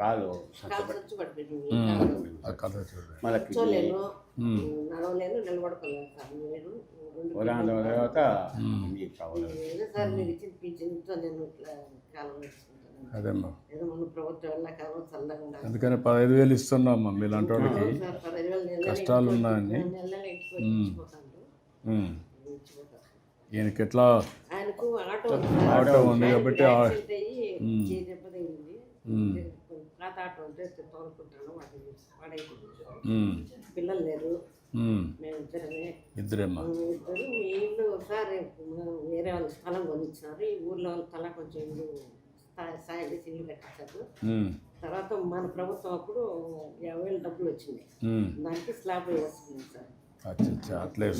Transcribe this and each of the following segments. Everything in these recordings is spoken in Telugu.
కాలు చూడండి మళ్ళీ ఉదాహరణ తర్వాత అదేమ్మా అందుకని పదహైదు వేలు ఇస్తున్నామ్మా మీలాంటి వాళ్ళకి కష్టాలు ఉన్నాయని ఈయనకి ఎట్లా ఆయనకు ఆటో ఉంది ఆటో ఉంది కాబట్టి పాత ఆటో ఉంటే మ్మ్. పిల్లలు లేరు. మ్మ్. మేమిద్దరమే. ఇద్దరేమ్మా? ఇద్దరు మీ ఇల్లు ఒకసారి వేరే వాళ్ళ స్థలం కొనిచ్చినారు ఈ ఊర్లో వాళ్ళ తల కొంచెం ఇల్లు స్థా- సాయం చేసి ఇల్లు కట్టించారు. తర్వాత మన ప్రభుత్వం అప్పుడు యాభై వేలు డబ్బులు వచ్చింది. దానికి స్లాబ్ వేసుకున్నాం సార్.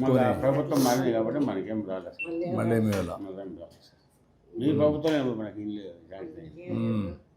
అట్లా ప్రభుత్వం మారింది కాబట్టి మనకేం రాలేదు. మళ్ళీ మీ ప్రభుత్వం మనకి ఇల్లు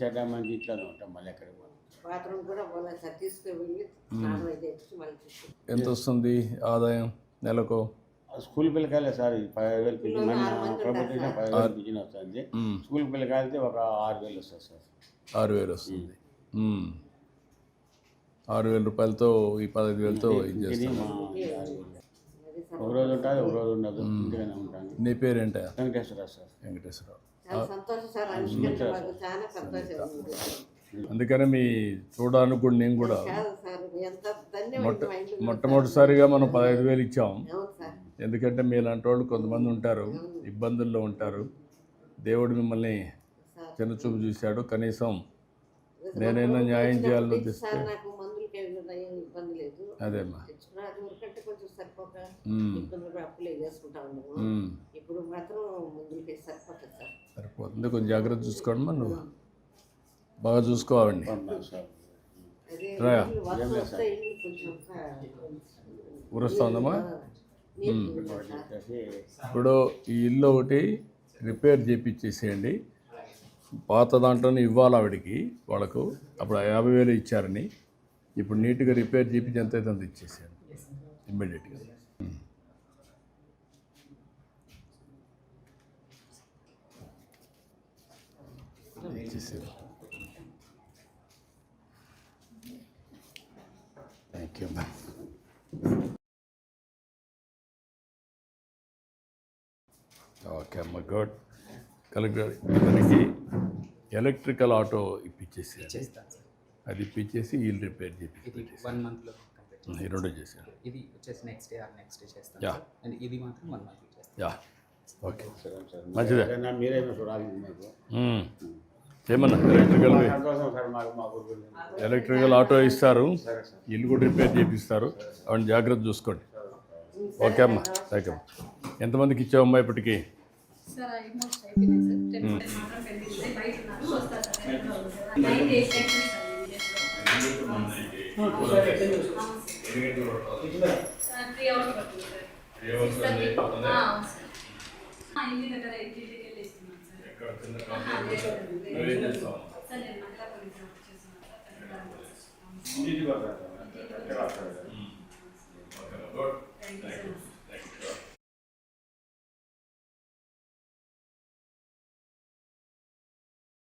చెడ్డ మంది ఇంట్లోనే ఉంటాం మళ్ళీ ఎక్కడికి పోను. బాత్రూమ్ కూడా పోలేదు సార్ తీసుకుని వెళ్ళి స్నానం అయితే చేసి మళ్ళీ తీసుకుని ఎంత వస్తుంది ఆదాయం నెలకు? స్కూల్ పిల్లకాయలే సార్ ఈ పదిహేను వేలు పిల్లలు ప్రభుత్వం పదిహేను వేలు పిల్లలు వస్తుంది. స్కూల్ పిల్లకాయలతే ఒక ఆరు వేలు వస్తుంది సార్. ఆరు వేలు వస్తుంది. ఆరు వేల రూపాయలతో ఈ పదహైదు వేలతో ఇది సార్ ఒక రోజు ఉంటుంది ఒక రోజు ఉండదు. నీ పేరేంటా? సార్. వెంకటేశ్వరరావు. అందుకని మీ చూడడానికి కూడా నేను కూడా మా ఇంట్లో మొట్టమొదటిసారిగా మనం పదహైదు వేలు ఇచ్చాం. ఎందుకంటే మీలాంటి వాళ్ళు కొంతమంది ఉంటారు ఇబ్బందుల్లో ఉంటారు. దేవుడు మిమ్మల్ని సార్. చిన్నచూపు చూశాడు. కనీసం నేనైనా న్యాయం చేయాలని ఉద్దేశిస్తే సార్ నాకు మందులకి ఏం ఇబ్బంది లేదు. అదేమ్మా తెచ్చుకున్నా అది వరకంటే కొంచెం సరిపోక. ఇబ్బందులు అప్పులే చేసుకుంటా ఉన్నాము. ఇప్పుడు మాత్రం మందులకి సరిపోతుంది సార్. సరిపోతుంది. కొంచెం జాగ్రత్త చూసుకోండి నువ్వు. బాగా చూసుకోవాలండి. చేసి ఇప్పుడు ఈ ఇల్లు ఒకటి రిపేర్ చేయించేసేయండి పాత దాంట్లోనే ఇవ్వాలి ఆవిడకి వాళ్ళకు. అప్పుడు యాభై వేలు ఇచ్చారని. ఇప్పుడు నీట్గా రిపేర్ చేయించి ఎంత అయితే అంత ఇచ్చేసేయండి. ఇమ్మీడియట్గా థ్యాంక్ యూ మ్యామ్ ఓకే అమ్మ గుడ్ కలెక్టర్ ఇతనికి ఎలక్ట్రికల్ ఆటో ఇప్పించేసి అది ఇప్పించేసి వీళ్ళు రిపేర్ చేసి వన్ మంత్లో ఈ రెండు చేశారు ఇది వచ్చేసి next day or next day చేస్తాను. సార్ అండ్ ఇది మాత్రం వన్ మంత్లో చేస్తాను. యా. ఓకే. సరే సార్ మంచిదే. ఏదైనా మీరైనా చూడాలి మాకు? మ్మ్. ఏమన్నా? ఎలక్ట్రికల్ సంతోషం సార్ మాకు మా ఎలక్ట్రికల్ ఆటో ఇస్తారు. ఇల్లు కూడా రిపేర్ చేపిస్తారు. అవన్నీ జాగ్రత్త చూసుకోండి. ఓకే అమ్మా. థ్యాంక్ యూ ఎంతమందికి ఇచ్చావమ్మా ఇప్పటికీ? సార్ ఆల్మోస్ట్ అయిపోయింది సార్. టెన్ పర్సెంట్ మాత్రం పెండింగ్ ఉంది బయట ఉన్నారు. వస్తారు సార్. నైన్ డేస్ అయిపోయింది సార్. సెకండ్ ఫ్లోర్ అవుతుందా 3 అవర్స్ పడుతుంది. సార్ 3 అవర్స్ అవుతుంది ఆ సార్. ఆ ఇల్లు దగ్గర ఇంటికి వెళ్ళేస్తున్నాం సార్. ఎక్కడ చిన్న కాంప్లెక్స్లో ఏం చేస్తాం సార్. నేను మళ్ళా కొన్ని జాబ్ చేస్తున్నాను ఇంటికి వస్తాను ఓకే గుడ్. థాంక్యూ